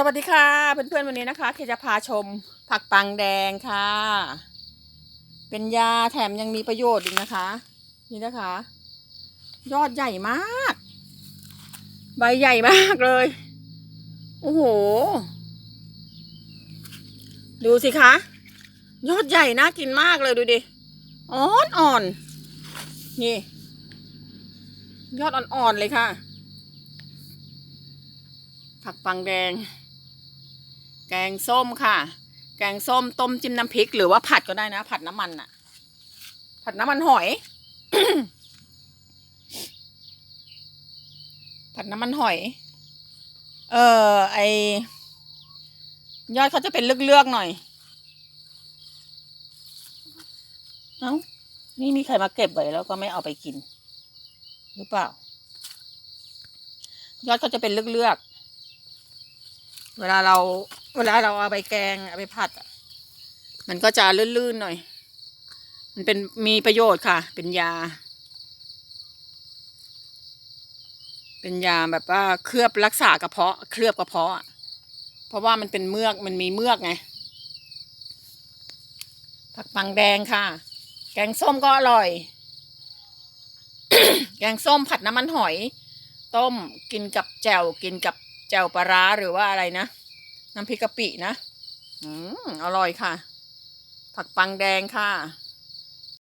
สวัสดีค่ะเพื่อนๆวันนี้นะคะเคจะพาชมผักปังแดงค่ะ เป็นยาแถมยังมีประโยชน์อีกนะคะ นี่นะคะ ยอดใหญ่มาก ใบใหญ่มากเลย โอ้โห ดูสิคะ ยอดใหญ่น่ากินมากเลยดูดิอ่อนอ่อนๆนี่ ยอดอ่อนๆเลยค่ะผักปังแดง แกงส้มค่ะ แกงส้มต้มจิ้มน้ำพริก หรือว่าผัดก็ได้นะ ผัดน้ำมันอะผัดน้ำมันหอย ผัดน้ำมันหอย เออไอยอดเขาจะเป็นเลือกๆหน่อย เอ้า นี่มีใครมาเก็บไว้แล้วก็ไม่เอาไปกิน หรือเปล่า ยอดเขาจะเป็นเลือกๆ เวลาเรา เวลาเราเอาไปแกงเอาไปผัดอะมันก็จะลื่นๆหน่อย มันเป็นมีประโยชน์ค่ะ เป็นยา เป็นยาแบบว่าเคลือบรักษากระเพาะ เคลือบกระเพาะอะเพราะว่ามันเป็นเมือกมันมีเมือกไง ผักปังแดงค่ะ แกงส้มก็อร่อย แกงส้มผัดน้ำมันหอย ต้มกินกับแจ่วกินกับแจ่วปลาร้าหรือว่าอะไรนะ น้ำพริกกะปินะ อืมอร่อยค่ะ ผักปังแดงค่ะ